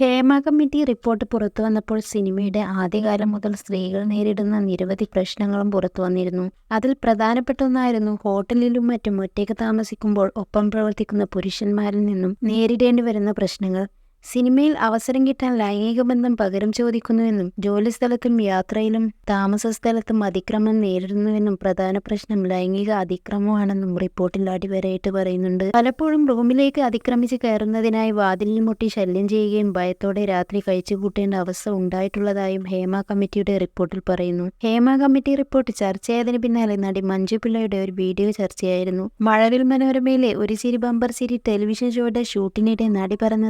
Hema committee report പുറത്തു വന്നപ്പോൾ സിനിമയുടെ ആദ്യകാലം മുതൽ സ്ത്രീകൾ നേരിടുന്ന നിരവധി പ്രശ്നങ്ങളും പുറത്തു വന്നിരുന്നു. അതിൽ പ്രധാനപ്പെട്ട ഒന്നായിരുന്നു ഹോട്ടലിലും മറ്റും ഒറ്റയ്ക്ക് താമസിക്കുമ്പോൾ ഒപ്പം പ്രവർത്തിക്കുന്ന പുരുഷന്മാരിൽ നിന്നും നേരിടേണ്ടി വരുന്ന പ്രശ്നങ്ങൾ. സിനിമയിൽ അവസരം കിട്ടാൻ ലൈംഗിക ബന്ധം പകരം ചോദിക്കുന്നുവെന്നും ജോലിസ്ഥലത്തും യാത്രയിലും താമസ സ്ഥലത്തും അതിക്രമം നേരിടുന്നുവെന്നും പ്രധാന പ്രശ്നം ലൈംഗിക അതിക്രമമാണെന്നും റിപ്പോർട്ടിൽ അടിവരയിട്ട് പറയുന്നുണ്ട്. പലപ്പോഴും റൂമിലേക്ക് അതിക്രമിച്ച് കയറുന്നതിനായി വാതിലിൽ മുട്ടി ശല്യം ചെയ്യുകയും ഭയത്തോടെ രാത്രി കഴിച്ചുകൂട്ടേണ്ട അവസ്ഥ ഉണ്ടായിട്ടുള്ളതായും ഹേമ കമ്മിറ്റിയുടെ റിപ്പോർട്ടിൽ പറയുന്നു. ഹേമ കമ്മിറ്റി റിപ്പോർട്ട് ചർച്ചയായതിന് പിന്നാലെ നടി മഞ്ജു പിള്ളയുടെ ഒരു വീഡിയോ ചർച്ചയായിരുന്നു. മഴവിൽ മനോരമയിലെ ഒരു ചിരി ബമ്പർ സിരി ടെലിവിഷൻ ഷോയുടെ ഷൂട്ടിനിടെ നടി പറഞ്ഞ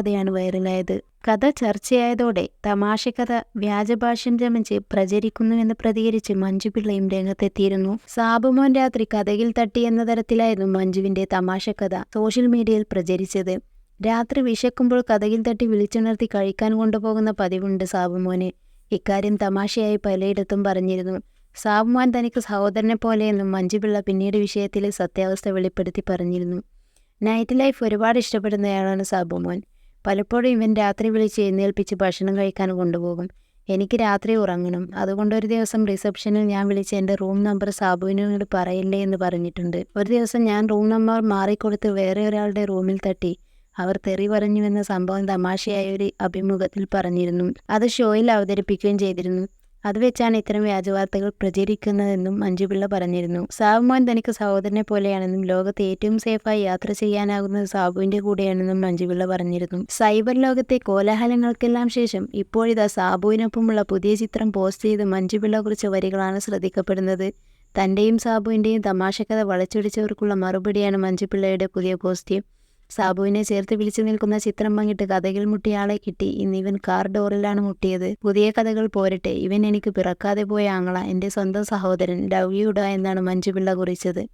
തമാശക്കഥയാണ് വൈറലായത്. കഥ ചർച്ചയായതോടെ തമാശക്കഥ വ്യാജഭാഷ്യം ചമച്ച് പ്രചരിക്കുന്നുവെന്ന് പ്രതികരിച്ച് മഞ്ജു പിള്ളയും രംഗത്തെത്തിയിരുന്നു. സാബുമോൻ രാത്രി കഥയിൽ തട്ടി എന്ന തരത്തിലായിരുന്നു മഞ്ജുവിന്റെ തമാശക്കഥ സോഷ്യൽ മീഡിയയിൽ പ്രചരിച്ചത്. രാത്രി വിശക്കുമ്പോൾ കഥയിൽ തട്ടി വിളിച്ചുണർത്തി കഴിക്കാൻ കൊണ്ടുപോകുന്ന പതിവുണ്ട് സാബുമോന്. ഇക്കാര്യം തമാശയായി പലയിടത്തും പറഞ്ഞിരുന്നു. സാബുമോൻ തനിക്ക് സഹോദരനെ പോലെയെന്നും മഞ്ജുപിള്ള പിന്നീട് വിഷയത്തിലെ സത്യാവസ്ഥ വെളിപ്പെടുത്തി പറഞ്ഞിരുന്നു. നൈറ്റ് ലൈഫ് ഒരുപാട് ഇഷ്ടപ്പെടുന്നയാളാണ് സാബുമോൻ. പലപ്പോഴും ഇവൻ രാത്രി വിളിച്ച് എഴുന്നേൽപ്പിച്ച് ഭക്ഷണം കഴിക്കാൻ കൊണ്ടുപോകും. എനിക്ക് രാത്രി ഉറങ്ങണം. അതുകൊണ്ട് ഒരു ദിവസം റിസപ്ഷനിൽ ഞാൻ വിളിച്ച് എന്റെ റൂം നമ്പർ സാബുവിനോട് പറയില്ലേ എന്ന് പറഞ്ഞിട്ടുണ്ട്. ഒരു ദിവസം ഞാൻ റൂം നമ്പർ മാറിക്കൊടുത്ത് വേറെ ഒരാളുടെ റൂമിൽ തട്ടി. അവർ തെറി പറഞ്ഞുവെന്ന സംഭവം തമാശയായ ഒരു അഭിമുഖത്തിൽ പറഞ്ഞിരുന്നു. അത് ഷോയിൽ അവതരിപ്പിക്കുകയും ചെയ്തിരുന്നു. അത് വെച്ചാണ് ഇത്തരം വ്യാജവാർത്തകൾ പ്രചരിക്കുന്നതെന്നും മഞ്ജുപിള്ള പറഞ്ഞിരുന്നു. സാബുമോൻ തനിക്ക് സഹോദരനെ പോലെയാണെന്നും ലോകത്ത് ഏറ്റവും സേഫായി യാത്ര ചെയ്യാനാകുന്നത് സാബുവിന്റെ കൂടെയാണെന്നും മഞ്ജുപിള്ള പറഞ്ഞിരുന്നു. സൈബർ ലോകത്തെ കോലാഹലങ്ങൾക്കെല്ലാം ശേഷം ഇപ്പോഴിതാ സാബുവിനൊപ്പമുള്ള പുതിയ ചിത്രം പോസ്റ്റ് ചെയ്ത് മഞ്ജുപിള്ള കുറിച്ച വരികളാണ് ശ്രദ്ധിക്കപ്പെടുന്നത്. തന്റെയും സാബുവിന്റെയും തമാശക്കഥ വളച്ചൊടിച്ചവർക്കുള്ള മറുപടിയാണ് മഞ്ജുപിള്ളയുടെ പുതിയ പോസ്റ്റ്. സാബുവിനെ ചേർത്ത് വിളിച്ചു നിൽക്കുന്ന ചിത്രം പങ്കിട്ട് കഥകൾ മുട്ടിയാളെ കിട്ടി. ഇന്ന് ഇവൻ കാർ ഡോറിലാണ് മുട്ടിയത്. പുതിയ കഥകൾ പോരട്ടെ. ഇവൻ എനിക്ക് പിറക്കാതെ പോയ ആങ്ങള എന്റെ സ്വന്തം സഹോദരൻ ലവ് എന്നാണ് മഞ്ജുപിള്ള കുറിച്ചത്.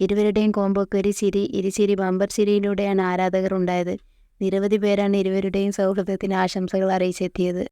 ഇരുവരുടെയും കോമ്പോക്ക് ഒരു ചിരി ഇരുചിരി ബമ്പർ ചിരിയിലൂടെയാണ് ആരാധകർ ഉണ്ടായത്. നിരവധി പേരാണ് ഇരുവരുടെയും സൗഹൃദത്തിന് ആശംസകൾ അറിയിച്ചെത്തിയത്.